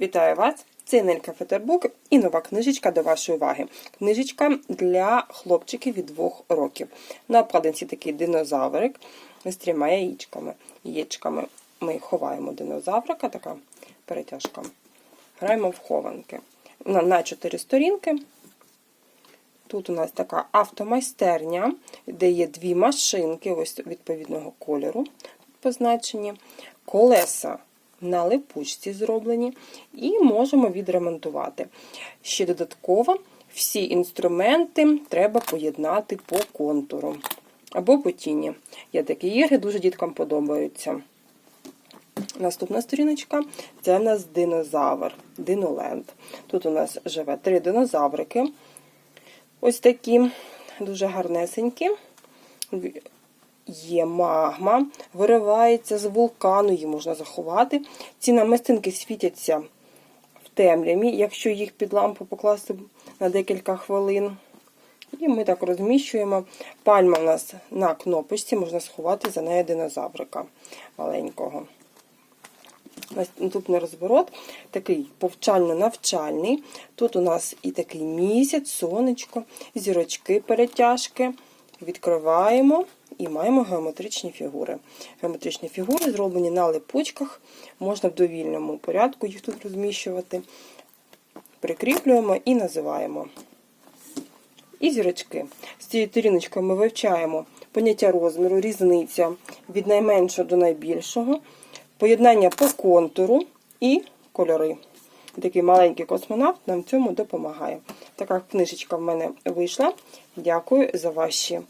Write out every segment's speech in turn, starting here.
Вітаю вас! Це Нелька Фетербук і нова книжечка до вашої уваги. Книжечка для хлопчиків від двох років. На обкладинці такий динозаврик з трьома яєчками. Яєчками ми ховаємо динозаврика, така перетяжка. Граємо в хованки. На, на чотири сторінки. Тут у нас така автомайстерня, де є дві машинки, ось відповідного кольору позначені, колеса на липучці зроблені, і можемо відремонтувати. Ще додатково всі інструменти треба поєднати по контуру або по тіні. Є такі ігри, дуже діткам подобаються. Наступна сторіночка це у нас динозавр, диноленд. Тут у нас живе три динозаврики. Ось такі, дуже гарнесенькі. Є магма, виривається з вулкану, її можна заховати. Ці намистинки світяться в темряві, якщо їх під лампу покласти на декілька хвилин. І ми так розміщуємо. Пальма у нас на кнопочці, можна сховати за нею динозаврика маленького. Наступний розворот, такий повчально-навчальний. Тут у нас і такий місяць, сонечко, зірочки, перетяжки. Відкриваємо і маємо геометричні фігури. Геометричні фігури зроблені на липучках, можна в довільному порядку їх тут розміщувати. Прикріплюємо і називаємо. І зірочки. З цією сторіночкою ми вивчаємо поняття розміру, різниця від найменшого до найбільшого, поєднання по контуру і кольори. Такий маленький космонавт нам цьому допомагає. Така книжечка в мене вийшла. Дякую за ваші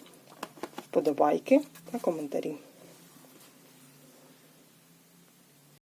вподобайки та коментарі.